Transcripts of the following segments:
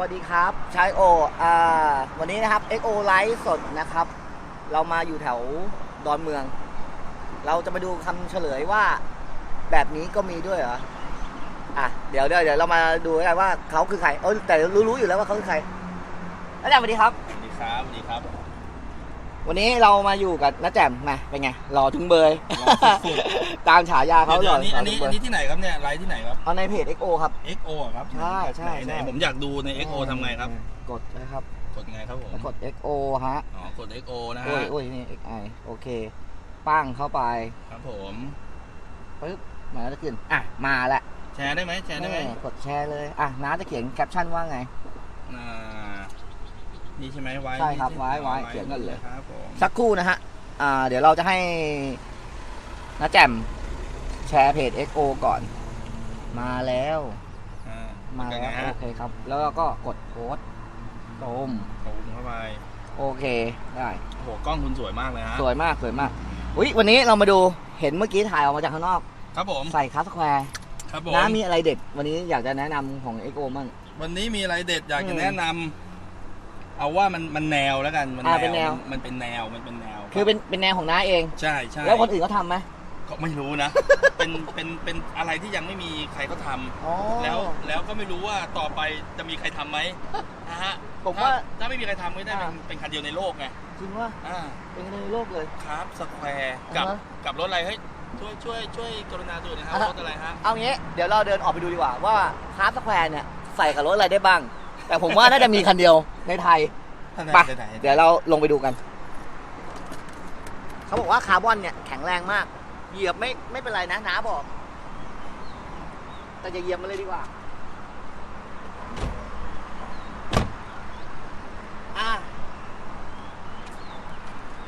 วัสดีครับชายโออ่าวันนี้นะครับ XO ไลฟ์สดนะครับ เรามาอยู่แถวดอนเมือง เราจะมาดูคำเฉลยว่าแบบนี้ก็มีด้วยเหรอ อะ เดี๋ยวเดี๋ยวเดี๋ยวเรามาดูกันว่าเขาคือใคร เออแต่รู้รู้อยู่แล้วว่าเขาคือใครอาจารย์สวัสดีครับ สวัสดีครับสวัสดีครับ วันนี้เรามาอยู่กับน้าแจ่มมาเป็นไงหล่อถึงเบยหล่อสุด ตามฉายาเขาเดี๋หยวล่อนี้หล่อัอนถึนี้งเบอันยนี้ที่ไหนครับเนี่ยไลฟ์ที่ไหนครับ เอาในเพจ XO ครับ XO อะครับใช่ใช่ไหนไหนใช่ ผมอยากดูใน XO ทำไงครับ กดนะครับกดไงครับผมแล้วกด XO ฮะอ๋อกด XO นะโอ้ฮะยโอ้ยนี่ XI โอเคปั้งเข้าไปครับผม ปึ๊บมาแล้วจะขึ้นอะมาละแชร์ได้ไหมแชร์ได้ไหมนี่กดแชร์เลยอะน้าจะเขียนแคปชั่นว่าไง อ่า นี่ใช่ไหมไว้ใช่ครับนี่ไว้ไว้อาเขียนกันเลย ครับผมสักครู่นะฮะอ่า เดี๋ยวเราจะให้น้าแจ่มแชร์เพจ XO ก่อน มาแล้ว อ่ามาเป็นแล้ไงวฮะโอเคครับ แล้วเราก็กดโค้ดตมตูมเข้าไปโอเคได้ โอ้โหกล้องคุณสวยมากเลยฮะสวยมากสวยมากอุ้ยวันนี้เรามาดูเห็นเมื่อกี้ถ่ายออกมาจากข้างนอก ครับผมใส่คัสแควร์ครับผมน้ามีอะไรเด็ด วันนี้อยากจะแนะนำของ XO มั่ง วันนี้มีอะไรเด็ดอยากอืจะมแนะนำ เอาว่ามันมันแนวแล้วกันมันอ่าเป็นแนวมันมันเป็นแนวมันเป็นแนวคือเป็นเป็นแนวของน้าเอง ใช่ใช่แล้วคนอื่นเขาทำไหมก็ไม่รู้นะ เป็นเป็นเป็นอะไรที่ยังไม่มีใครเขาทอ๋อำแล้วแล้วก็ไม่รู้ว่าต่อไปจะมีใครทำไหมนะฮะผมว่าถ้ถ้าไม่มีใครทำก็ได้เป็นอ่า เป็นคันเดียวในโลกไงจริงว่าอ่า เป็นในโลกเลยครับสแควร์กับอ่าฮะกับรถอะไรเฮ้ยช่วยช่วยช่วยกรุณาดูหน่อยฮะอ่าฮะ รถอะไรฮะเอางี้เดี๋ยวเราเดินออกไปดูดีกว่าว่าคาร์สแควร์เนี่ยใส่กับรถอะไรได้บ้าง แต่ผมว่าน่าจะมีคันเดียวในไทยท่านไปไหนไหนเดี๋ยวเราลงไปดูกัน เขาบอกว่าคาร์บอนเนี่ยแข็งแรงมาก เหยียบไม่ไม่เป็นไรนะน้าบอก แต่จะเหยียบมันเลยดีกว่า อะ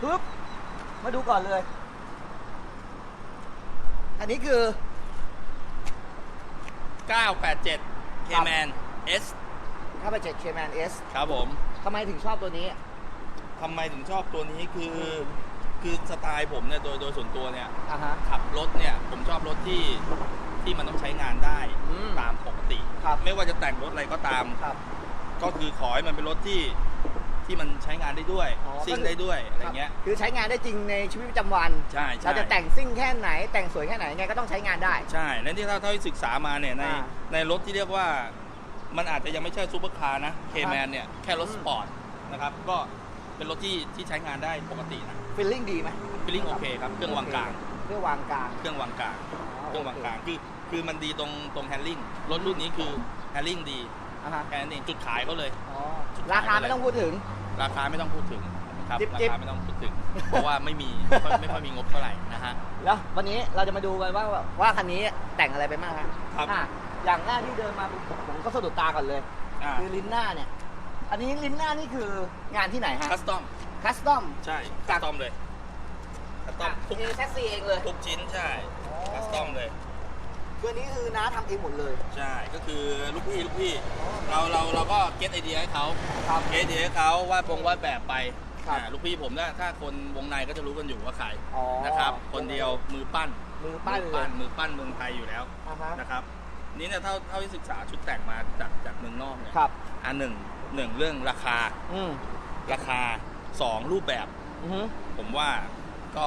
ปึ๊บมาดูก่อนเลย อันนี้คือ 987 K-Man S ข้าพเจ็ดเคแมนเอสครับผม ทำไมถึงชอบตัวนี้ ทำไมถึงชอบตัวนี้คือคือสไตล์ผมเนี่ยโดยโดยส่วนตัวเนี่ย อะฮะ ขับรถเนี่ยผมชอบรถที่ที่มันต้องใช้งานได้อืมตามปกติ ครับ ไม่ว่าจะแต่งรถอะไรก็ตาม ครับ ก็คือขอให้มันเป็นรถที่ที่มันใช้งานได้ด้วยอ๋อซิ่งก็คือ ได้ด้วยอะไรเงี้ย คือใช้งานได้จริงในชีวิตประจำวัน ใช่ใช่เราจะแต่งซิ่งแค่ไหนแต่งสวยแค่ไหนไงก็ต้องใช้งานได้ ใช่และที่เท่าเท่าที่ศึกษามาเนี่ยในอ่า ในรถที่เรียกว่า มันอาจจะยังไม่ใช่ซูเปอร์คาร์นะเคแมนเนี่ยแค่รถอืมสปอร์ตนะครับก็เป็นรถที่ที่ใช้งานได้ปกตินะฟีลลิ่งดีไหมฟีลลิ่งโอเคครับเครื่องวางกลางเครื่องวางกลางเครื่องวางกลางเครื่องวางกลางคือคือมันดีตรงตรงแฮนดิ้งรถรุ่นนี้คือแฮนดิ้งดีอ่าฮะแค่นั้นเองจุดขายเขาเลยอ๋อราคาไม่ต้องพูดถึง ราคาไม่ต้องพูดถึงครับจิ๊บราจิ๊บคาไม่ต้องพูดถึง เพราะว่าไม่มีไม่ค่อยไม่ค่อยมีงบเท่าไหร่นะฮะแล้ววันนี้เราจะมาดูกันว่าว่าคันนี้แต่งอะไรไปบ้างฮะครับ อะอย่างแรกที่เดินมาผมผมก็สะดุดตาก่อนเลย อ่าคือลิ้นหน้าเนี่ย อันนี้ลิ้นหน้านี่คืองานที่ไหนฮะคัสตอมคัสตอม ใช่จาคักสตอมเลยคัสตอมทุกเอแท็กซี่เองเลยทุกชิ้นใช่คัสตอมเลยคืออันนี้คือน้าทำเองหมดเลย ใช่ก็คือลูกพี่ลูกพี่ เราเราเราก็เก็ตไอเดียให้เขาครับเก็ตไอเดียให้เขาวาดปงวาดแบบไปครับอ่าลูกพี่ผมถ้าถ้าคนวงในก็จะรู้กันอยู่ว่าใครอ๋อ นะครับ คนเดียวมือปั้นมือปั้นมือเลปั้ยนมือปั้นเมืองไทยอยู่แล้วอ่าฮะนะครับ นี่เนี่ยเท่าเท่าที่ศึกษาชุดแต่งมาจากจากเมืองนอกเนี่ยครับ อันหนึ่งหนึ่งเรื่องราคาอืมราคาสองรูปแบบ อือฮึผมว่าก็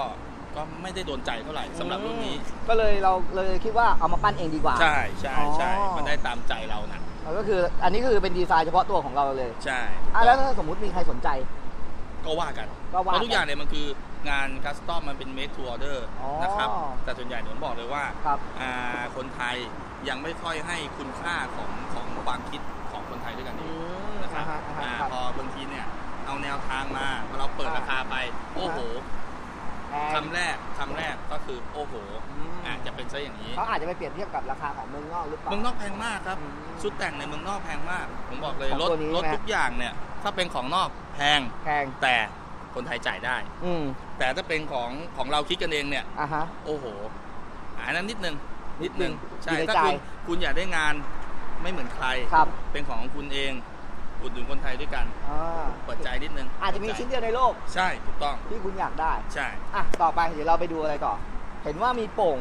ก็ไม่ได้โดนใจเท่าไหร่สำหรับรุ่นนี้ ก็เลยเราเลยคิดว่าเอามาปั้นเองดีกว่า ใช่ใช่ใช่อ๋อ มันได้ตามใจเรานะแล้วก็คืออันนี้คือเป็นดีไซน์เฉพาะตัวของเราเลยใช่อะแล้วถ้าสมมุติมีใครสนใจ ก็ว่ากันก็เพว่าราะทุกอย่างเนี่ยมันคืองานคัสตอมมันเป็น make to order อ๋อนะครับแต่ส่วนใหญ่ผมบอกเลยว่าครับ อ่าคนไทย ยังไม่ค่อยให้คุณค่าของของความคิดของคนไทยด้วยกันเออืงมนะครับอ่าฮะอ่าอ่าฮะครับพอบางทีเนี่ยเอาแนวทางมาพอเราเปิดอ่าราคาไป โอ้โหแพงคำแรกคำแรกก็คือโอ้โหอืมอาจจะเป็นซะอย่างนี้เขาอาจจะไปเปรียบเทียบกับราคาของเมืองนอกหรือเปล่าเมืองนอกแพงมากครับอืมชุดแต่งในเมืองนอกแพงมาก ผมบอกเลยของรถตัวนี้รถใช่ไหมทุกอย่างเนี่ย ถ้าเป็นของนอกแพงแพงแต่คนไทยจ่ายได้ อืมแต่ถ้าเป็นของของเราคิดกันเองเนี่ยอะฮะโอ้โหอันนั้นนิดนึง นิดนึงใช่อยู่ในถ้าใจคุณคุณอยากได้งานไม่เหมือนใคร ครับ เป็นของคุณเองอุดหนุนคนไทยด้วยกันอ่าเปิดใจนิดนึงอาจจะมีชิ้นเดียวในโลกใช่ถูกต้องที่คุณอยากได้ ใช่ อะ ต่อไปเดี๋ยวเราไปดูอะไรต่อเห็นว่ามีโป่ง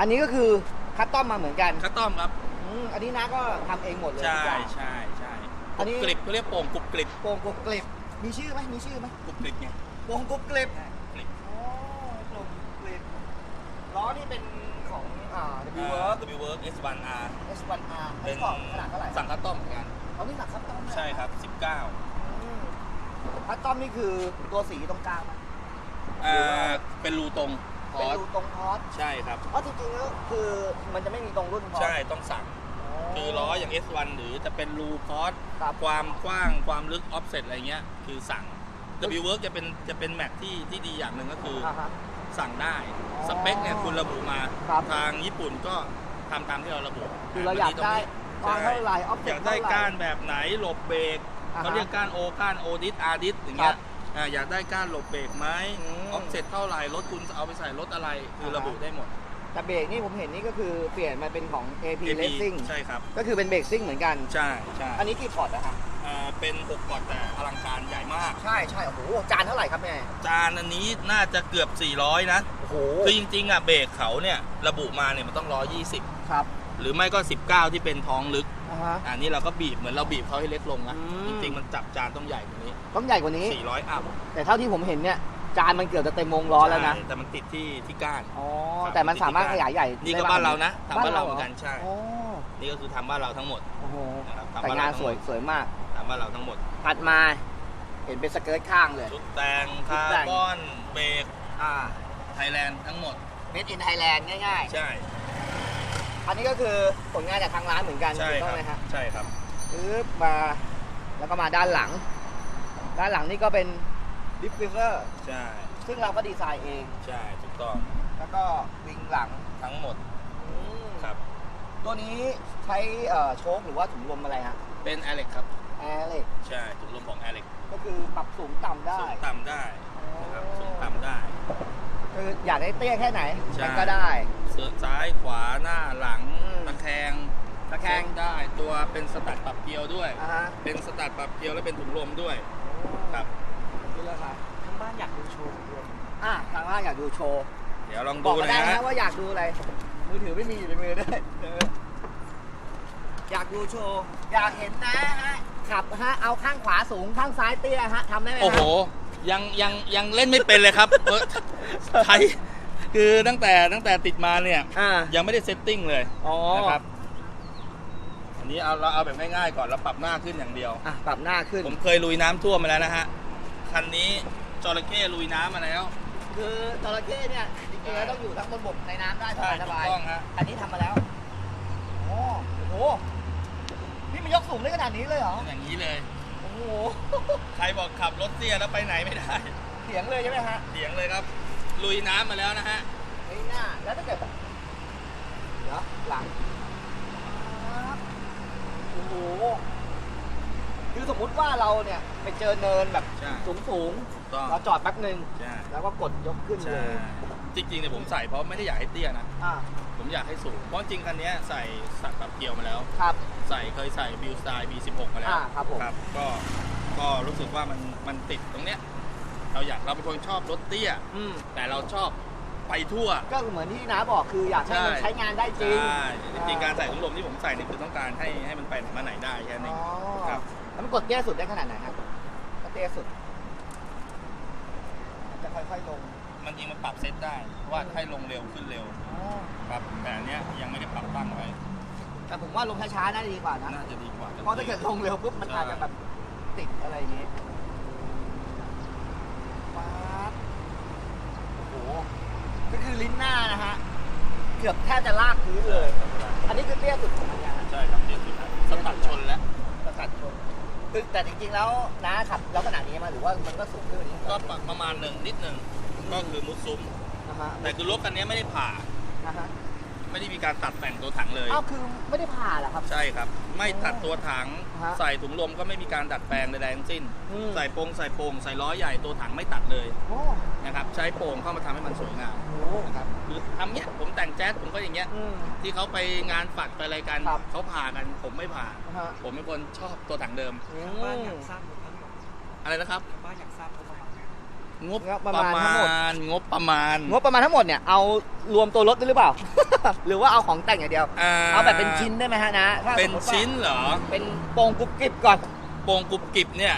อันนี้ก็คือคัสตอมมาเหมือนกันคัสตอมครับ อืมอันนี้นะก็ทำเองหมดเลยใช่ทุกอย่าง ใช่อันนี้กริบเขาเรียกโป่งกรุบกริบโป่งกรุบกริบมีชื่อไหมมีชื่อไหมกรุบกริบไงโป่งกรุบกริบกริบ อ๋อโป่งกรุบกริบล้อนี่เป็น ของอ่าเอ่ W อ Work W Work S1R S1R อันเป็นนี้ของขนาดเท่าไหร่สั่งคัสตอมเหมือนกันเอานี่สั่งคัสตอมเลยใช่ครับ 19อืมคัสตอมนี่คือตัวสีตรงกลางไหมอ่าเป็นรูตรงพเป็นอสรูตรงพอสใช่ครับ เพราะจริงๆแล้วคือมันจะไม่มีตรงรุ่นพอสใช่ต้องสั่ง คือล้ออย่าง S1 หรือจะเป็นรูพอสครับความกว้างความลึกออฟเซตอะไรเงี้ย คือสั่ง W Work จะเป็นจะเป็นแม็กที่ที่ดีอย่างหนึ่งก็คือออ่าฮะ สั่งได้อ๋อสเปคเนี่ยคุณระบุมาครับ ทางญี่ปุ่นก็ทำตามที่เราระบุคือเราอยากได้คใช่วามเท่าไหร่ออฟเซ็อตยากได้เท่าไหร่ ก้านแบบไหนหลบเบรกอ่าฮะเขาเรียกก้านโอก้านโอดิสอาร์ดิสอย่างเงี้ครัยบอ่าอยากได้ก้านหลบเบรกไหมอืมออฟเซ็ตเท่าไหร่รถคุณเอาไปใส่รถอะไรคืออ่าฮะระบุได้หมด แต่เบรกนี่ผมเห็นนี่ก็คือเปลี่ยนมาเป็นของ AP AP Racing ใช่ครับ ก็คือเป็นเบรกซิ่งเหมือนกัน ใช่ใช่อันนี้กี่พอร์ตนะฮะอ่า เป็น6กอดแต่อลังการใหญ่มาก ใช่ใช่โอ้โหจานเท่าไหร่ครับแม่จานอันนี้น่าจะเกือบ 400 นะโอ้โหคือจริงๆอะเบรกเขาเนี่ยระบุมาเนี่ยมันต้อง 120 ครับ หรือไม่ก็ 19 ที่เป็นท้องลึกอ่าฮะ อันนี้เราก็บีบเหมือนเราบีบเขาให้เล็กลงนะอืมจริงๆมันจับจานต้องใหญ่กว่านี้ ต้องใหญ่กว่านี้ 400อัพแต่เท่าที่ผมเห็นเนี่ย จานมันเกือบจะเต็มวงล้อแล้วนะ ใช่แต่มันติดที่ที่ก้าน อ๋อ ครับแต่มันสามารถขยายใหญ่นี่ก็ได้บ้านเรานะทำบ้านเราหเหมือนกันใช่ อ๋อนี่ก็คือทำบ้านเราทั้งหมดโอ้โห นะครับทำแต่บ้านงาเรานทั้สงหวมยดสวยมากทำ บ้านเราทั้งหมด ถัดมา เห็นเป็นสเกิร์ตข้างเลย ชุดแต่งชุดคาแต่ร์งบอนเบรกอ่าไทยแลนด์ทั้งหมด Made in Thailand ง่ายใช่ๆ อันนี้ก็คือผลงานจากทางร้านเหมือนกันใช่ถูกคต้อรังบไหมฮะใช่ครับ ปึ๊บมาแล้วก็มาด้านหลัง ด้านหลังนี่ก็เป็นดิฟฟิเซอร์ใช่ซึ่งเราก็ดีไซน์เอง ใช่ถูกต้องแล้วก็วิงหลังทั้งหมดอืมครับ ตัวนี้ใช้เอ่อโชคหรือว่าถุงลมอะไรฮะเป็นแอเล็กครับ แอร์เล็กใช่ถุงลมของแอเล็กก็คือปรับสูงต่ำได้สูงต่ำได้นะครับสูงต่ำได้ คืออยากได้เตี้ยแค่ไหนใช่ มันก็ได้ เสือซ้ายขวาหน้าหลังอืม ตะแคงตะแคงเช็ได้ตัวเป็นสตัดปรับเกียวด้วย อ่าฮะเป็นสตัดปรับเกียวและเป็นถุงลมด้วยครับนี่แล้วครับทางบ้านอยากดูโชว์รวมอะทางบ้านอยากดูโชว์เดี๋ยวลองบดูอกมานะได้นะฮะฮะว่าอยากดูอะไร มือถือไม่มีอยู่ในมือด้วยเอออยากดูโชว์ อยากเห็นนะฮะ ขับฮะเอาข้างขวาสูงข้างซ้ายเตี้ยฮะทำได้ไหมฮะ โอ้โห ยังยังยังเล่นไม่เป็นเลยครับเออใช้คือตั้งแต่ตั้งแต่ติดมาเนี่ย อ่า ยังไม่ได้เซตติ้งเลยอ๋อนะครับอันนี้เอาเราเอาแบบง่ายๆก่อนเราปรับหน้าขึ้นอย่างเดียว อะปรับหน้าขึ้น ผมเคยลุยน้ำท่วมมาแล้วนะฮะ คันนี้จระเข้ลุยน้ำมาแล้ว คือจระเข้เนี่ยจริงๆแล้วต้องอยู่ทั้งบนบกในน้ำได้สใช่บายสถูกบายต้องฮะ อันนี้ทำมาแล้ว โอ้โห นี่มันยกสูงได้ขนาดนี้เลยเหรอ อย่างนี้เลย โอ้โห ใครบอกขับรถเตี้ยแล้วไปไหนไม่ได้ เสียงเลยใช่ไหมฮะเสียงเลยครับ ลุยน้ำมาแล้วนะฮะนี่หน้าแล้วถ้าเกิดเดี๋ยวหลังปั๊บโอ้โห คือสมมุติว่าเราเนี่ยไปเจอเนินแบบใช่ สูงสูงถูกต้องๆเราจอดแป๊บหนึ่ง ใช่แล้วก็กดยกขึ้นเลใช่ย จริงๆเนี่ยผมใส่เพราะไม่ได้อยากให้เตี้ยนะ อ่า ผมอยากให้สูง เพราะจริงคันนี้ใส่สัตว์ปรับเกียวมาแล้ว ครับ ใส่เคยใส่บิวสไตล์ B16 มาแล้วอ่าครับผม ครับก็ก็รู้สึกว่ามันมันติดตรงเนี้ย เราอยากเราเป็นคนชอบรถเตี้ย อืมแต่เราชอบไปทั่ว ก็เหมือนที่น้าบอกคืออยากให้มันใช่ ใช้งานได้จริง ใช่จริงๆการใส่ถุงลมที่ผมใส่เนี่ยคือต้องการให้ให้มันไปไหนมาไหนได้แค่นั้นเออ๋ง อครับ แล้วมันกดเตี้ยสุดได้ขนาดไหนครับก็เตี้ยสุด จะค่อยๆลง มันจริงมันปรับเซตได้ว่าให้ลงเร็วขึ้นเร็วอ๋อครับแต่อันเนี้ยยังไม่ได้ปรับตั้งไว้แต่ผมว่าลงช้าๆน่าจะดีกว่านะน่าจะดีกว่าเพราะถ้าเกิดลงเร็วปุ๊บมันอาจจะแบบติดอะไรอย่างงี้ป๊าดโอ้โหก็คือลิ้นหน้านะฮะเกือบแทบจะลากพื้นเลย อันนี้คือเตี้ยสุดของมันนะฮะใช่ครับที่สุดครับสตัดชนแล้วประกัดชนคือแต่จริงๆแล้วน้าขับลักษณะนี้มาหรือว่ามันก็สูงขึ้นกว่านี้ก็ประมาณหนึ่งนิดหนึ่ง ก็คือมุดซุ้ม นะฮะแต่คือรถคันนี้ไม่ได้ผ่า นะฮะไม่ได้มีการตัดแต่งตัวถังเลย อ้าวคือไม่ได้ผ่าเหรอครับ ใช่ครับ ไม่ตัดตัวถัง ฮะใส่ถุงลมก็ไม่มีการดัดแปลงใดๆทั้งสิ้น อืม ใส่โปรงใส่โปรงใส่ล้อใหญ่ตัวถังไม่ตัดเลยโอ้นะครับ ใช้โปรงเข้ามาทำให้มันสวยงามโหนะครับคือทำเนี้ยผมแต่งแจ๊สผมก็อย่างเงี้ย อืม ที่เขาไปงานฝัดไปอะไรกันครับ เขาผ่ากันผมไม่ผ่า นะฮะผมเป็นคนชอบตัวถังเดิม อืทางบ้านอยากมทราบงบทั้งหมดอะไรนะครับทางบ้านอยากทราบงบประมาณ งบงบปประระมาณทั้งหมดมาณงบประมาณ งบประมาณทั้งหมดเนี่ยเอารวมตัวรถด้วยหรือเปล่า หรือว่าเอาของแต่งอย่างเดียว เอาแบบเป็นชิ้นได้ไหมฮะนะถ้าเป็นสมมุติว่าชิ้นเหรอ เป็นโปรงกรุบกริบก่อนโป่งกรุบกริบเนี่ย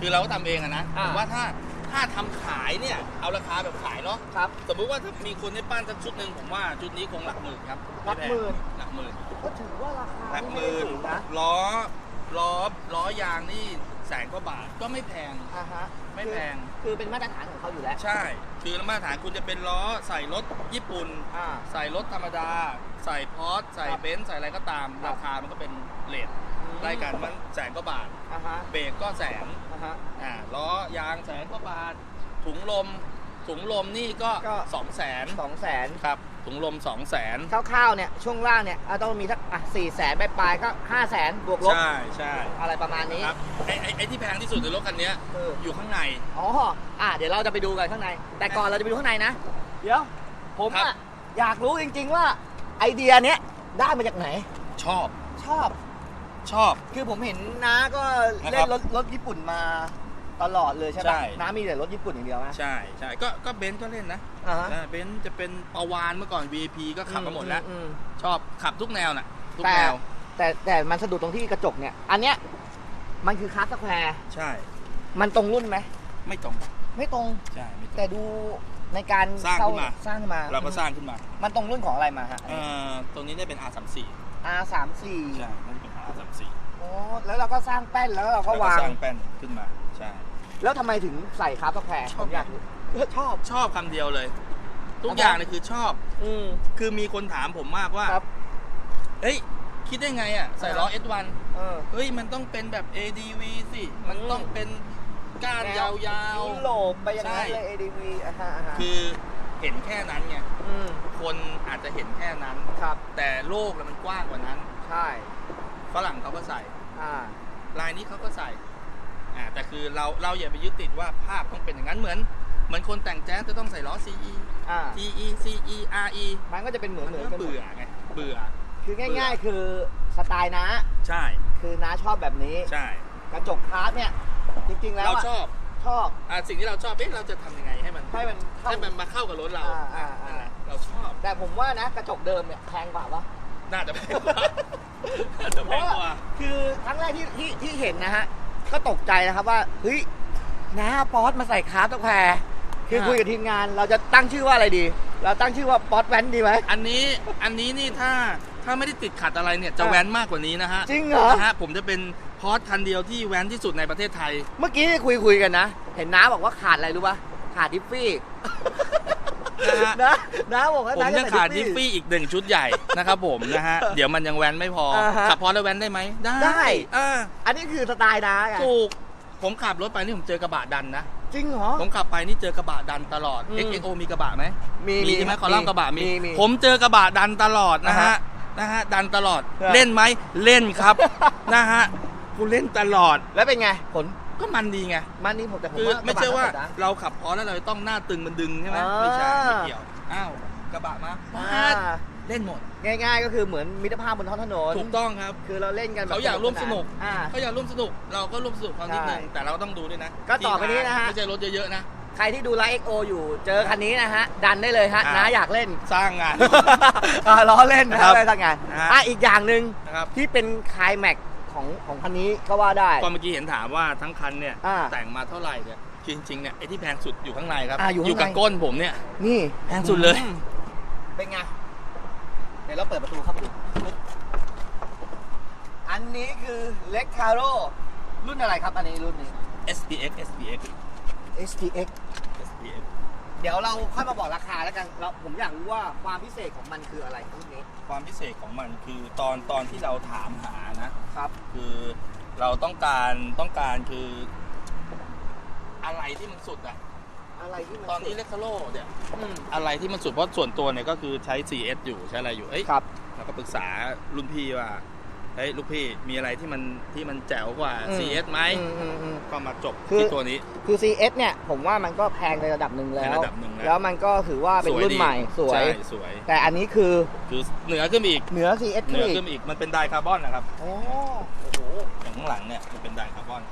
คือเราก็ทำเองอะนะอ่าผมว่าถ้าถ้าทำขายเนี่ย เอาราคาแบบขายเนาะครับ สมมุติว่าถ้ามีคนให้ปั้นสักชุดหนึ่งผมว่าชุดนี้คงหลักหมื่นครับหลักหมื่นหลักหมื่นก็ถือว่าราคาหลักหไม่มื่ได้นสูงนะล้อล้อล้อยางนี่แสนกว่าบาทก็ไม่แพงอ่าฮะ ไม่แพง คือคือเป็นมาตรฐานของเขาอยู่แล้ว ใช่ คือมาตรฐานคุณจะเป็นล้อใส่รถญี่ปุ่น อ่า ใส่รถธรรมดา ใส่พอร์ตใส่ครับเบนซ์ใส่อะไรก็ตาม ครับราคามันก็เป็นเลทไล่กันมันแสนกว่าบาท อ่าฮะเบรกก็แสนอ่าฮะ อ่าล้อยางแสนกว่าบาท ถุงลม ถุงลมนี่ก็ก็ สองแสนสองแสนครับ ถุงลมสองแสนคร่าวๆเนี่ยช่วงล่างเนี่ยอะต้องมีสักอะสี่แสนปลายๆก็ห้าแสนบวกลบใช่ใช่อะไรประมาณนี้ครับไอ้ไอ้ไอ้ที่แพงที่สุดในรถคันเนี้ยเอออยู่ข้างใน อ๋ออะเดี๋ยวเราจะไปดูกันข้างใน แต่ก่อนเราจะไปดูข้างในนะ เดี๋ยว ผมครัอะบอยากรู้จริงๆว่าไอเดียเนี้ยได้มาจากไหน ชอบชอบ ชอบ คือผมเห็นน้าก็นะครับเล่นรถรถญี่ปุ่นมา ตลอดเลยใช่ใช่ ปะน้ามีแต่รถญี่ปุ่นอย่างเดียวนะ ใช่ใช่ก็ก็เบนซ์ก็เล่นนะอ่าฮะใช่เบนซ์จะเป็นปาวานเมื่อก่อน VIP ก็ขับมาหมดแล้ว อืมชอบขับทุกแนวน่ะ ทุกแต่ แนว แต่แต่มันสะดุดตรงที่กระจกเนี่ย อันเนี้ยมันคือคาร์สแควร์ใช่ มันตรงรุ่นไหมไม่ตรง ไม่ตรงใช่ ไม่ตรง แต่ดูในการสร้างขึ้นมา สร้างขึ้นมาเราก็สร้างขึ้นมามันตรงรุ่นของอะไรมาฮะ เอ่อตรงนี้ได้เป็น R34 R สามสี่ใช่น่าจะเป็น R34 โอ้แล้วเราก็สร้างแป้นแล้วเราก็แล้ววางสร้างแป้นขึ้นมา ใช่ แล้วทำไมถึงใส่คาร์สแควร์ชผอบมอยากรู้เออชอบ ชอบคำเดียวเลย ทุกครับอย่างเนี่ยคือชอบ อืม คือมีคนถามผมมากว่าครับ เฮ้ย คิดได้ไงอะ ใส่ล้อ S1 เออ เฮ้ย มันต้องเป็นแบบ ADV สิ มันต้องเป็นก้านยาวยุโรปไปอย่างนั้นเลย ADV อะฮะอะฮะๆ คือเห็นแค่นั้นไงอืมคนอาจจะเห็นแค่นั้น ครับ แต่โลกน่ะมันกว้างกว่านั้น ใช่ ฝรั่งเขาก็ใส่ อ่า ลายนี้เขาก็ใส่ อ่าแต่คือเราเราอย่าไปยึดติดว่าภาพต้องเป็นอย่างนั้นเหมือน เหมือนคนแต่งแจ๊สจะต้องใส่ล้อ CE อ่า TE CE RE มันก็จะเป็นเหมือนมันเหมือนก็กันหมดเบื่อไงเบื่อ คือง่าย ๆ คือสไตล์น้าใช่คือน้าชอบแบบนี้ ใช่ กระจกคาร์สเนี่ย จริงๆแล้วเราอะชอบชอบ อ่าสิ่งที่เราชอบเอ๊ะเราจะทำยังไงให้มันให้มันเข้าให้มันมาเข้ากับรถเราอ่าอ่าอ่า นั่นแหละเราชอบแต่ผมว่านะกระจกเดิมเนี่ยแพงกว่าปะน่าจะแพงกว่าน่าจะแพงกว่า คือครั้งแรกที่ที่ที่เห็นนะฮะ ก็ตกใจนะครับว่าเฮ้ยน้าป๊อตมาใส่คาร์สแควร์คืออ่าคุยกับทีมงานเราจะตั้งชื่อว่าอะไรดี เราตั้งชื่อว่าป๊อตแว้นดีไหมอันนี้อันนี้นี่ถ้าถ้าไม่ได้ติดขัดอะไรเนี่ยจะอะแว้นมากกว่านี้นะฮะจริงเหรอนะฮะผมจะเป็นพอร์ตคันเดียวที่แว้นที่สุดในประเทศไทย เมื่อกี้คุยคุยกันนะ เห็นน้าบอกว่าขาดอะไรรู้ปะขาดดิฟฟี่ นะฮะนะน้าบอกว่าผมน้ายังจะขาดใส่ดิฟฟี่อีกหนึ่งชุดใหญ่นะครับผมนะฮะเดี๋ยวมันยังแว้นไม่พออ่าฮะ ขับพอร์ตแล้วแว้นได้ไหมได้ได้อ่าอันนี้คือสไตล์น้าไงถูกผมขับรถไปนี่ผมเจอกระบะดันนะ จริงเหรอ ผมขับไปนี่เจอกระบะดันตลอด อืม XXO มีกระบะไหมมีมีใช่ไหมคอลัมน์กระบะมี มี ผมเจอกระบะดันตลอดนะฮะนะฮะ ดันตลอด ครับ เล่นไหม เล่นครับ นะฮะ กูเล่นตลอด แล้วเป็นไงผล ก็มันดีไง มันนี่ผมแต่ผมคือว่าไม่ใช่ว่าระบะน่สนนะเราขับพอแล้วเราต้องหน้าตึงมันดึงใช่ไหมอ่าไม่ใช่ไม่เกี่ยว อ้าวกระบะมาอ่ามาเล่นหมด ง่าย ๆ ก็คือเหมือนมิตรภาพบนท้องถนนถูกต้องครับ คือเราเล่นกันแบบเขาอยากร่วมสนุกอ่าเขาอยากร่วมสนุก เราก็ร่วมสนุกเขานิดนึงใช่แต่เราก็ต้องดูด้วยนะ ก็ต่อไปนี้นะฮะไม่ใช่รถเยอะๆนะใครที่ดูไลฟ์เอ็กโออยู่เจอคันนี้นะฮะ ดันได้เลยฮะอ่าน้าอยากเล่นสร้างงานอ่าล้อเล่นนะคครัรับบได้ทั้งงานนะฮะอะอีกอย่างหนึ่งนะครับที่เป็นคลายแม็ก ของของคันนี้ก็ว่าได้ก็เมื่อกี้เห็นถามว่าทั้งคันเนี่ยอ่าแต่งมาเท่าไหร่เนี่ยจริงๆเนี่ยไอ้ที่แพงสุดอยู่ข้างในครับอ่าอยู่ข้างใน กับก้นผมเนี่ยนี่แพงสุดเลยเป็นไง เดี๋ยวเราเปิดประตูเข้าไปดูอันนี้คือเล็กคาโรรุ่นอะไรครับ อันนี้รุ่นนี้ SPX SPX STX SPX เดี๋ยวเราค่อยมาบอกราคาแล้วกันเราผมอยากรู้ว่าความพิเศษของมันคืออะไรรุ่นนี้ ความพิเศษของมันคือตอนตอนที่เราถามหานะครับ คือเราต้องการต้องการคืออะไรที่มันสุดอะอะไรที่มันตอนนี้เลคาโลเนี่ยอืมอะไรที่มันสุดเพราะส่วนตัวเนี่ยก็คือใช้ CS อยู่ใช้อะไรอยู่เอ้ยครับ เราก็ปรึกษารุ่นพี่ว่า เฮ้ยลูกพี่มีอะไรที่มันที่มันแจ๋วกว่าอืม CS ไหมอืมอืมอืมก็มาจบคือที่ตัวนี้ คือ CS เนี่ยผมว่ามันก็แพงในระดับหนึ่งแล้วในระดับหนึ่งแล้วแล้วมันก็ถือว่าเป็นรุ่นดีใหม่สวยใช่สวย แต่อันนี้คือคือเหนือขึ้นไปอีกเหนือ CS เหนือขึ้ขึ้นนอีกไปอีกมันเป็นไดคาร์บอนนะครับโอ้โอ้โหอย่างข้างหลังเนี่ยมันเป็นไดคาร์บอน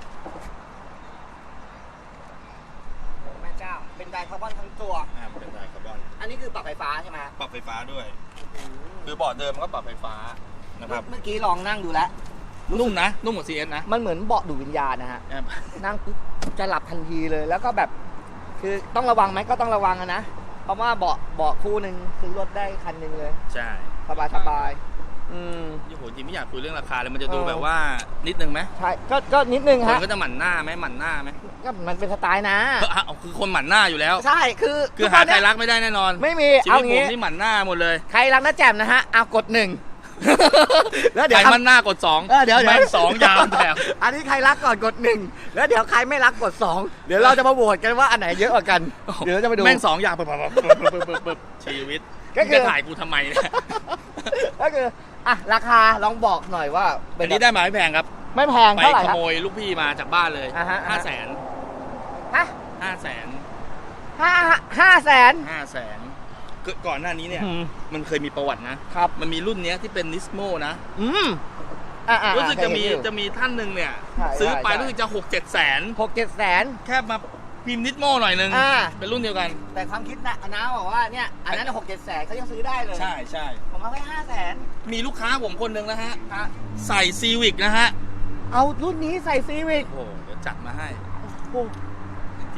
แม่เจ้าเป็นไดคาร์บอนทั้งตัวอ่ามันเป็นไดคาร์บอนอันนี้คือปรับไฟฟ้าใช่ไหมฮะปรับไฟฟ้าด้วย คือเบาะเดิมมันก็ปรับไฟฟ้า นะครับ เมื่อกี้ลองนั่งดูแล้ว นุ่มนะ นุ่มกว่า CS นะมันเหมือนเบาะดูดวิญญาณนะฮะแอบนั่งปุ๊บจะหลับทันทีเลย แล้วก็แบบ คือต้องระวังไหมก็ต้องระวังอะนะ เพราะว่าเบาะเบาะคู่หนึ่งซื้อรถได้คันหนึ่งเลย ใช่สบายสบายอืมยี่โหจริงไม่อยากคุยเรื่องราคาเลยมันจะดูเออ แบบว่านิดนึงไหมใช่ก็ก็นิดนึงคนฮะก็จะหมั่นหน้าไหมหมั่นหน้าไหมก็มันเป็นสไตล์นะ เออเอาคือคนหมั่นหน้าอยู่แล้ว ใช่คือคือทุกหาวันใครเนี้ยรักไม่ได้แน่นอนไม่มีชีเอาวิตผมงี้ นี่หมั่นหน้าหมดเลย ใครรักน้าแจ่มนะฮะเอากดหนึ่ง แล้วเดี๋ใคยรวมันหน้ากดสองเออเดี๋ยวเดี๋ยวแม่งสองยาวแถวอันนี้ใครรักก่อนกดหนึ่งแล้วเดี๋ยวใครไม่รักกดสองเดี๋ยวเราจะมาโหวตกันว่าอันไหนเยอะกว่ากันเดี๋ยวเราจะมาดู แม่งสองอย่างปึ๊บปึ๊บปึ๊บปึ๊บปึ๊บปึ๊บชีวิตก็คือ มึงจะถ่ายกูทำไมเนี่ยก็คืออะราคาลองบอกหน่อยว่าเป็อันนนี้ได้มาไม่แพงครับ ไม่แพงไปเท่าไหร่ขครับ โมยลูกพี่มาจากบ้านเลยอ่าฮะ ห้าแสนฮะห้าแสนห้าห้าแสนห้าแสนคือ ก่อนหน้านี้เนี่ยมันเคยมีประวัตินะครับ มันมีรุ่นเนี้ยที่เป็นนิสโมนะอืมอ่าอ่ารู้สึกจะมีเคยเห็นอยู่จะมีท่านหนึ่งเนี่ย ใช่ซื้อไปใช่ รู้สึกจะหกเจ็ดแสนหกเจ็ดแสน แค่มาพิมพ์นิสโมหน่อยนึง อ่า เป็นรุ่นเดียวกัน แต่ความคิดนะน้าบอกว่าเนี่ยอันนั้นหกเจ็ดแสนเขายังซื้อได้เลยใช่ใช่ผมเอาแค่ห้าแสนมีลูกค้าผมคนหนึ่งนะฮะฮะใส่ซีวิกนะฮะเอารุ่นนี้ใส่ซีวิกโอ้โหเดี๋ยวจัดมาให้ โอ้จ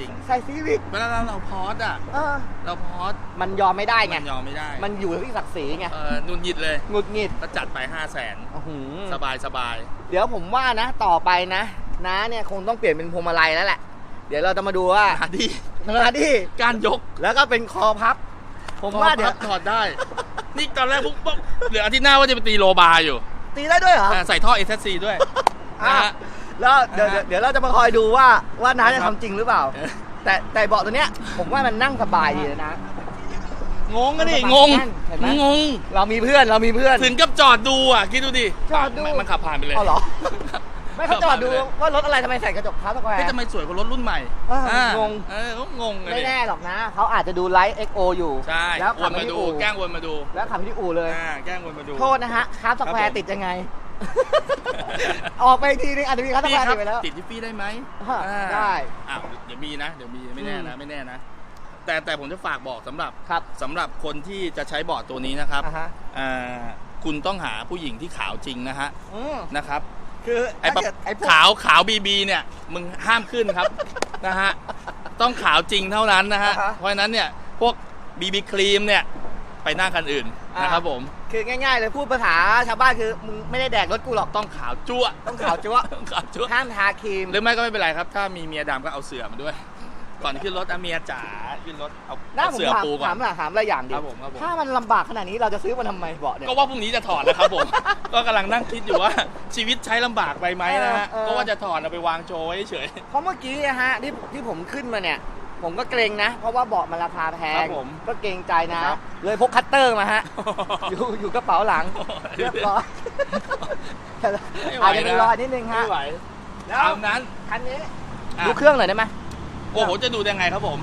ริงใส่ซีวิกๆ เวลาเราพอสอะ เออ เราพอสมันยอมไม่ได้ไง มันยอมไม่ได้มันอยู่ที่ศักดิ์ศรีไงเออนุนหยิดเลยหงุดหงิดก็จัดไปห้าแสนอื้อหือสบายสบายเดี๋ยวผมว่านะ ต่อไปนะน้าเนี่ยคงต้องเปลี่ยนเป็นพวงมาลัยแล้วแหละ เดี๋ยวเราจะมาดูว่าหาดีนาดิการยกแล้วก็เป็นคอพับ ผมว่าเดี๋ยวพับถอดได้ นี่ตอนแรกปุ๊บปุ๊บเหลืออาทิตย์หน้าว่าจะไปตีโลบาร์อยู่ ตีได้ด้วยเหรอแต่ใส่ท่อเอ s ซีด้วยอะนะฮะ แล้วเดี๋ยวอ่าฮะเดี๋ยวเราจะมาคอยดูว่าว่าน้าจะครับทำจริงหรือเปล่าเออแต่แต่เบาะตัวเนี้ยผมว่ามันนั่งสบายดีนะ งงกันดิมันงง เห็นไหม งง เรามีเพื่อนเรามีเพื่อน ถึงกับจอดดูอะ คิดดูดิจอดดูไม่มันขับผ่านไปเลยเอาเหรอ ไม่เขาจอดดูขับผ่นไปเลยว่ารถอะไรทำไมใส่กระจกพาสแควร์เฮ้ยทำไมสวยกว่ารถรุ่นใหม่เอออ่างง เออเขางงเลยไม่แน่หรอกนะ เขาอาจจะดูไลฟ์ XO อยู่ ใช่แล้ววขับนไปมาที่ดู อู่แกล้งวนมาดูแล้วขับไปที่อู่เลย อ่าแกล้งวนมาดู โทษนะฮะคาร์สแควครัร์บผม ติดยังไง ออกไปอีกทีนึงอาจจะมีคาร์สแคพี่วร์ครัติดไปแล้ว ติดที่พี่ได้ไหมฮะอ่าได้อ้าวเดี๋ยวมีนะ เดี๋ยวมีไม่แน่นะอืม ไม่แน่นะ แต่แต่ผมจะฝากบอกสำหรับครับ สำหรับคนที่จะใช้บอร์ดตัวนี้นะครับอ่าฮะ อ่าคุณต้องหาผู้หญิงที่ขาวจริงนะฮะอืมนะครับ คือไอ้ปะถ้าเกิดไอ้พวก ขาวขาวบีบีเนี่ยมึงห้ามขึ้นครับ นะฮะต้องขาวจริงเท่านั้นนะฮะอ่าฮะเพราะฉะนั้นเนี่ยพวกบีบีครีมเนี่ย ไปหน้าคันอื่นอ่านนะครับผมคือง่าย ๆ เลยพูดภาษาชาวบ้านคือมึงไม่ได้แดกรถกูหรอกต้องขาวจั่วต้องขาวจั๊วต้องขาวจั่วห้ามทาครีมหรือไม่ก็ไม่เป็นไรครับ ถ้ามีเมียดำก็เอาเสือมาด้วย ก่อนขึ้นรถอะเมียจ๋าขึ้นรถเอาน้าเอาผมเสือถามปูก่อถามนหน่อยถามอะไรอย่างเดีคยรัวบผมครับผมถ้ามันลำบากขนาดนี้เราจะซื้อมันทำไมเบาะเนี่ยก็ว่าพรุ่งนี้จะถอดนะครับผม ก็กำลังนั่งคิดอยู่ว่าชีวิตใช้ลำบากไปไหมนะฮะเออเออก็ว่าจะถอดเอาไปวางโชว์ไว้เฉยเพราะเมื่อกี้อะฮะที่ที่ผมขึ้นมาเนี่ย ผมก็เกรงนะ เพราะว่าเบาะมันราคาแพครังบผมก็เกรงใจนะ ครับ เลยพกคัตเตอร์มาฮะ อยู่อยู่กระเป๋าหลังเรียบร้อยไม่ไหวอาจจะมีนะรอยนิดนึงฮะไม่ไหวแล้วตามนั้นคันนี้อะดูเครื่องหน่อยได้ไหมโอ้โหจะดูยังไงครับผม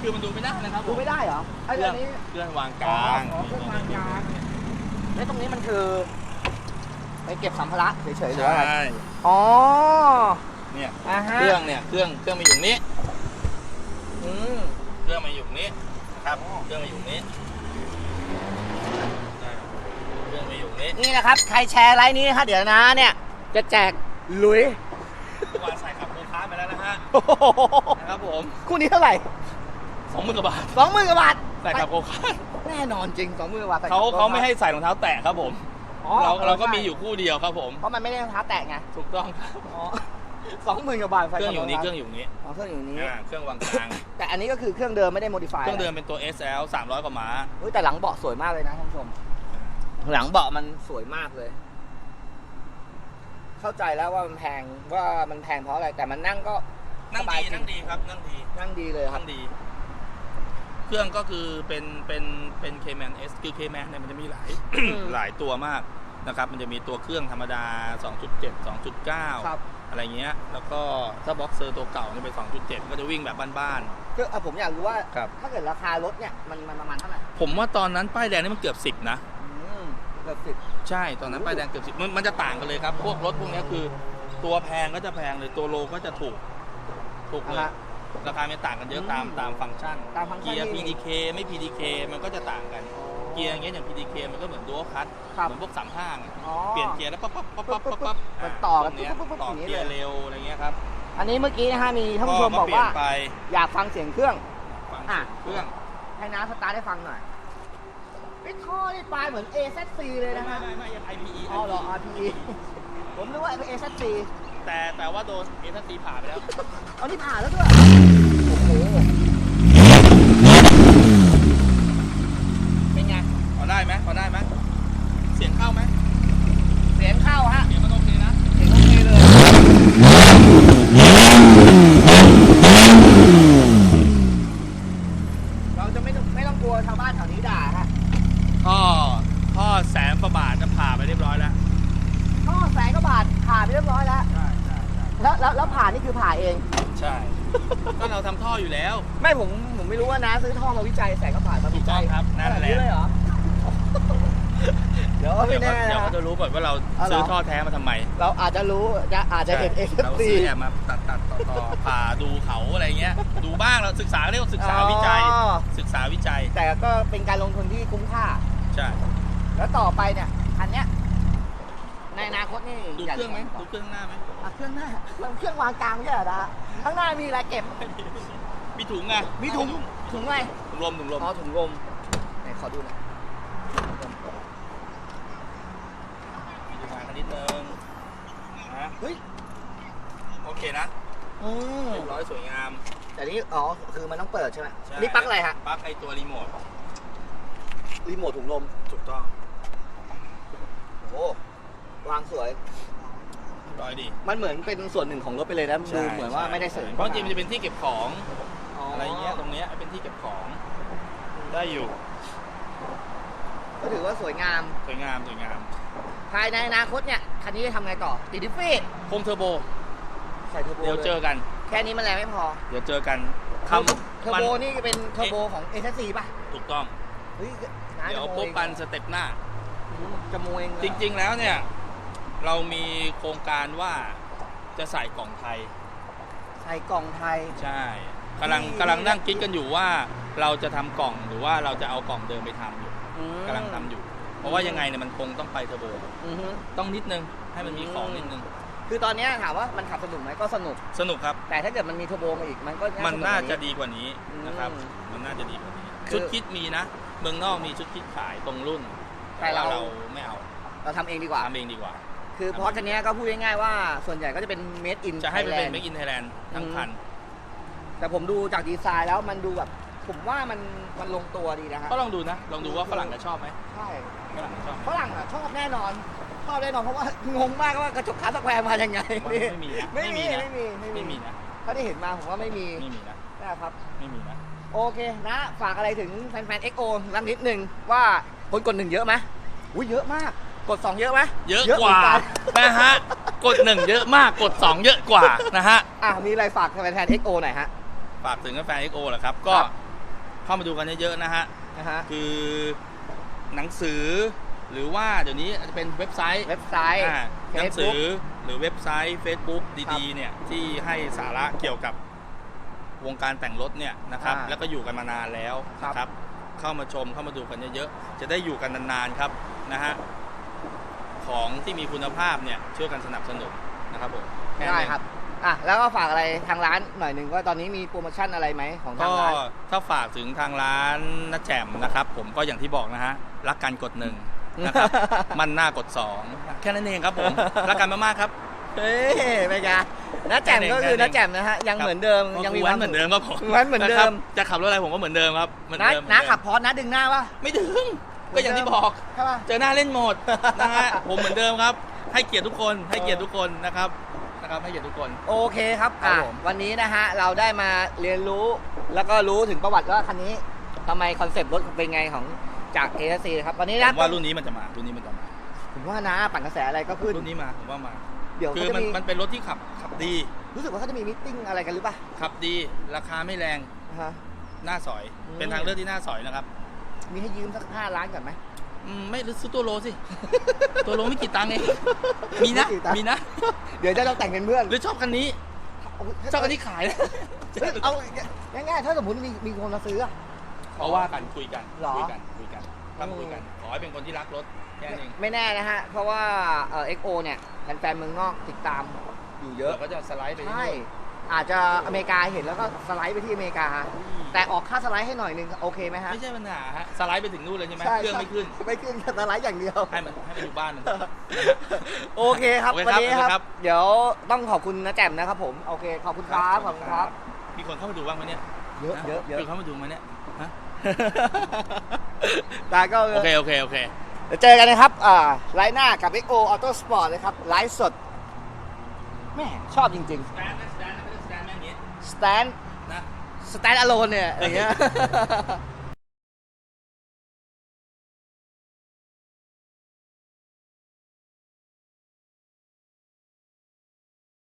คือมันดูไม่ได้นะครับผดูมไม่ได้เหรอไอ้เครื่อัองนนี้เครื่องวางกอ๋อลางอ๋อเครื่องวางกลางแล้วตรงนี้มันคือไปเก็บสัมภาระเฉยๆหรือใช่อะไรอ๋อเนี่ย อ่าฮะเครื่องเนี่ยเครื่องเครื่องมาอยู่นี้ อืมเครื่องมาอยู่นี้ครับเครื่องมาอยู่นี้อ่าเครื่องมาอยู่นี้นี่นะครับ ใครแชร์ไลน์นี้ฮะเดี๋ยวนะเนี่ย จะแจกหลุยเมื่อวานใส่ขับโคค้าไปแล้วนะฮะนะครับผมคู่นี้เท่าไหร่สองหมื่นกว่าบาทสองหมื่นกว่าบาทใส่ขับโคค้าแน่นอนจริงสองหมื่นกว่าบาทใส่เขากระโปรงเขาไม่ให้ใส่รองเท้าแตะครับผมอ๋อเราเราก็ใช่มีอยู่คู่เดียวครับผมเพราะมันไม่ได้รองเท้าแตะไงถูกต้องครับอ๋อ สองหมื่นกว่าบาทใส่เครื่องอยู่นี้กเคระรื่องโปอยู่นี้อ๋อเครื่องอยู่นี้อ่าเครื่องวางกลาง แต่อันนี้ก็คือเครื่องเดิมไม่ได้โมดิฟายเครื่องเดิมเป็นตัว SL 300กว่าม้าเฮ้ยแต่หลังเบาะสวยมากเลยนะท่านผู้ชม หลังเบาะมันสวยมากเลย เข้าใจแล้วว่ามันแพงว่ามันแพงเพราะอะไรแต่มันนั่งก็นั่งสบายดีจริงนั่งดีครับ นั่งดีนั่งดีเลยครันั่บงดี เครื่องก็คือเป็นเป็นเป็น K-Man S คือ K-Man เนี่ยมันจะมีหลายมหลายตัวมากนะครับ มันจะมีตัวเครื่องธรรมดา 2.7 2.9ครับ อะไรเงี้ย แล้วก็ถ้าบ็อกเซอร์ตัวเก่าเนี่ยเป็น 2.7 ก็จะวิ่งแบบบ้านคือเอาผมอยากรู้ว่าครับ ถ้าเกิดราคารถเนี่ยมันมันประมาณเท่าไหร่ๆผมว่าตอนนั้นป้ายแดงนี่มันเกือบ 10 นะ อืมเกือบสิบ ใช่ ตอนนั้นป้ายแดงเกือบสิบมันมันจะต่างกันเลยครับ พวกรถพวกเนี้ยคือ ตัวแพงก็จะแพงเลย ตัวโลก็จะถูก ถูกเลย อ่าฮะราคาไม่ต่างกันเยอะอืมตามตามฟังก์ชันตามฟังก์ชันเกียร์ที่ PDK ไม่ PDK มันก็จะต่างกัน เกียร์อย่างเงี้ยอย่าง PDK มันก็เหมือนดู a l คัทครับ เหมือนพวกสามห้างอ๋อ เปลี่ยนเกียร์แล้วปั๊บปั๊บปั๊บปั๊บปั๊บปั๊บมันต่อกันพวเนี้ยปุ๊บปุ๊บปุ๊บต่ออย่างนี้เกียร์เลย เร็วอะไรเงี้ยครับอันนี้เมื่อกี้นะฮะมีท่านผู้ชมบอกว่าเปลี่ยนไปอยากฟังเสียงเครื่อง ฟังอะ เครื่องให้น้าสตาร์ทให้ฟังหน่อยไอ้ท่อนี่ปลายเหมือน AZC เลยนะฮะไม่ไม่ยัง IPE อ๋อเหรอ RPE ผมนึกว่าเป็น AZC แต่แต่ว่าโดนเอสซีผ่านไปแล้ว เอานี่ผ่านแล้วด้วย โอ้โห เป็นไง พอ ได้ไหมพอได้ไหมเสียงเข้าไหมเสียงเข้าฮะเสียงมันโอเคนะเสียงโอเคเลยเราจะไม่ต้องไม่ต้องกลัวชาวบ้านแถวนี้ด่าฮะท่อท่อแสนประบาทจะผ่าไปเรียบร้อยแล้วท่อแสนกว่าบาทผ่านไปเรียบร้อยแล้วใช่ใช่ใช่แล้วแล้วแล้วผ่านนี่คือผ่าเอง ใช่ก็เราทำท่ออยู่แล้วไม่ผมผมไม่รู้ว่านะซื้อท่อมาวิจัยแสงกระผ่านมาถูวิกต้จัองยครับนั่นขนาดแหละนี้เลยเหรอเดี๋ยวเดี๋ ไม่ยวเขาแน่เดี๋ยวนะเขาจะรู้ก่อนว่าเราเอาเหรอ ซื้อท่อแท้มาทำไมเราอาจจะรู้จะอาจจะเห็นเอใช่เราซีซื้อเนี่ยมาตัดตัดต่อต่อผ่าดูเขาอะไรเงี้ย ดูบ้างเราศึกษาเรียกว่าศึกษาวิจัย ศึกษาวิจัยแต่ก็เป็นการลงทุนที่คุ้มค่า ใช่แล้วต่อไปเนี่ยอันเนี้ยในอนาคตนี่ดูยากเครื่องไหมจะดูเครื่องหน้าไหมอะเครื่องหน้ามันเครื่องวางกลางไม่ใช่เหรอนะข้างหน้ามีอะไรเก็บมีถุงไงมีถุงถุงอะไรถุงลมถุงลม อ๋อถุงลมไหนขอดูหน่อย มีถุงมานิดนึงนะ เฮ้ยโอเคนะอืมเรียบร้อยสวยงามแต่นี่อ๋อคือมันต้องเปิดใช่ไหมใช่นี่ปลั๊กอะไรฮะปลั๊กไอตัวรีโมทรีโมทถุงลมถูกต้องโอ้วางสวย ร้อยดีมันเหมือนเป็นส่วนหนึ่งของรถไปเลยนะดูเหมือนว่าไม่ได้เสริมเพราะจริงๆมันจะเป็นที่เก็บของอ๋อออะไรเงี้ยตรงเนี้ยเป็นที่เก็บของ ได้อยู่ก็ถือว่าสวยงามสวยงามสวยงาม ภายในอนาคตเนี่ย คันนี้จะทำไงต่อ ติดดิฟฟี่โคมเทอร์โบ ใส่เทอร์โบเดี๋ยวเจอกัน แค่นี้มันแรงไม่พอเดี๋ยวเจอกันเทคอร์โบเทอร์ำมันโบนี่เป็นเทอร์โบของเอสซีป่ะถูกต้อง เฮ้ยน้าเดี๋ยวจะโมพบเองกันสเต็ปหน้า จะโมเองเลยจริงๆแล้วเนี่ย เรามีโครงการว่าจะใส่กล่องไทย ใส่กล่องไทย ใช่กำลังนี่ กำลังนั่งคิดกันอยู่ว่าเราจะทำกล่องหรือว่าเราจะเอากล่องเดิมไปทำอยู่อืมกำลังทำอยู่เพ ราะว่ายังไงเนี่ยมันคงต้องไปเทอร์โบอือฮึต้องนิดนึงให้มันมีของนิดนึง คือตอนเนี้ยถามว่ามันขับสนุกไหมก็สนุก สนุกครับ แต่ถ้าเกิดมันมีเทอร์โบมาอีกมันก็มันน่าจะดีดีกว่านี้นะครับ อืมมันน่าจะดีกว่านี้ คือ ชุดคิดมีนะ เมืองนอกมีชุดคิดขายตรงรุ่นแต่เราว่เราไม่เอาเราทำเองดีกว่า ทำเองดีกว่า คือเพราะคันเนี้ยก็พูดง่ายๆว่าส่วนใหญ่ก็จะเป็น made in จะให้มันเป็น Thailand Make in Thailand ทั้งคัน แต่ผมดูจากดีไซน์แล้วมันดูแบบ ผมว่ามันมันลงตัวดีนะฮะ ก็ลองดูนะ ลองดูว่าฝรั่งจะชอบไหมใช่ฝรั่งจะชอบไหมฝรั่งอะชอบแน่นอน ชอบแน่นอนเพราะว่างงมากว่ากระจกขาสแควร์มายังไงไม่มีนะไม่มีนะไม่มีไม่ไม่มีมีนะถ้าได้เห็นมาผมว่าไม่มีไม่มีนะนะครับไม่มีนะ โอเคนะ ฝากอะไรถึงแฟนๆ XO รักนิดนึงว่าคนกดหนึ่งเยอะไหมอุ้ยเยอะมากกดสองเยอะไหมเยอะเยอะกว่าเหมือนกันนะฮะ กดหนึ่งเยอะมากกดสองเยอะกว่านะฮะ อะมีอะไรฝากแฟนๆ XO หน่อยฮะ ฝากถึงแฟน XO แหละครับ ก็ครับ เข้ามาดูกันเยอะๆนะฮะนะฮะคือหนังสือ หรือว่าเดี๋ยวนี้อาจจะเป็นเว็บไซต์เว็บไซต์อ่าหนังสื Facebook อหรือเว็บไซต์ Facebook ครับดีๆเนี่ยที่ให้สาระเกี่ยวกับวงการแต่งรถเนี่ยนะครับ อ่าแล้วก็อยู่กันมานานแล้วครับ นะครับ เข้ามาชมเข้ามาดูกันเยอะๆ จะได้อยู่กันนานๆครับนะฮะของที่มีคุณภาพเนี่ยช่วยกันสนับสนุนนะครับผมแนั้นได้เองครับ อะแล้วก็ฝากอะไรทางร้านหน่อยหนึ่งว่าตอนนี้มีโปรโมชั่นอะไรไหมของทาก็งร้าน ถ้าฝากถึงทางร้านนัดแจ่มนะครับ ผมก็อย่างที่บอกนะฮะ รักกันกดหนึ่งนะครับ มันหน้ากดสองแค่นั้นเองครับผม รักกันมากๆครับ เฮ้ยเป็นไงน้าแจ่มก็คือน้าแจ่มนะฮะยังเหมือนเดิมยังมีแว้นเหมือนเดิมครับผมแว้นเหมือนเดิมะครับจะขับรถอะไรผมก็เหมือนเดิมครับเหมือนน้าเดิมน้าเหมือเดิมขับพอร์ตน้าดึงหน้าป่ะไม่ถึงก็อย่างที่บอก ใช่ป่ะเจอหน้าเล่นโหมดนะฮะ ผมเหมือนเดิมครับ ให้เกียรติทุกคนให้เกียรติทุกคนนะครับ นะครับให้เกียรติทุกคน โอเคครับครับอะผม วันนี้นะฮะ เราได้มาเรียนรู้แล้วก็รู้ถึงประวัติว่าคันนี้ทำไมคอนเซปต์รถเป็นไงของจากเอซีครับวันนี้ผนะมว่ารุ่นนี้มันจะมารุ่นนี้มันจะมาผมว่านะปั่นกระแสอะไรก็ขึ้นรุ่นนี้มาผมว่ามา เดี๋ยวคืเขาอจะมันมีมันเป็นรถที่ขับขับดี รู้สึกว่าเขาจะมีมิทติ้งอะไรกันหรือเปล่าขับดี ราคาไม่แรงนะฮะ หน้าสอย อืม เป็นทางเลือกที่หน้าสอยนะครับ มีให้ยืมสักห้าล้านก่อนไหม อืมไม่หรือซื้อตัวโลสิ ตัวโลไม่กี่ตังค์เองมีนะไม่กี่ตังค์ มีนะเดี๋ยวจะเราแต่งเป็นเพื่อนหรือชอบคันนี้ชอบคันที่ขายนะเฮ้ยเอาง่ายๆถ้าสมมติมีมีคนมาซื้ออะเพราะว่ากันคุยกันหรอ คุยกันคุยกันถ้ามาคุยกันขอให้เป็นคนที่รักรถแค่นั้นเองไม่แน่นะฮะ เพราะว่าเอ่อ็กโอเนี่ยแฟนๆเมืองนอกติดตามอยู่เยอะเราก็จะสไลด์ไปใช่ เรื่อย อาจจะอเมริกาเห็นแล้วก็สไลด์ไปที่อเมริกา แต่ออกค่าสไลด์ให้หน่อยนึงโอเคไหมๆฮะ ไม่ใช่ปัญหาฮะสไลด์ไปถึงนู่นเลยใช่ไหมเครื่องไม่ขึ้น ไม่ขึ้นสไลด์อย่างเดียว ให้มันให้มันอยู่บ้านมันโอเคครับโอเควันครับนี้โอเคคครัรับบเดี๋ยวต้องขอบคุณนะแจ่มนะครับผม โอเคขอบคุณครับขอบคุณครับ มีคนเข้ามาดูบ้างไหมเนี่ย เยอะเยอะเยอะมีคนเข้ามาดูไหมเนี่ยฮะแต่ก็โอเคโอเคโอเคเดี๋ยวเจอกันนะครับอ่าไลน์หน้ากับ XO Auto Sport นะครับ ไลฟ์สด แม่ชอบจริงสแตนนะสแตนนะไม่ใช่สแตนแม่งอย่างงี้ๆ stand นะ stand alone เนี่ยอย่างเงี้ย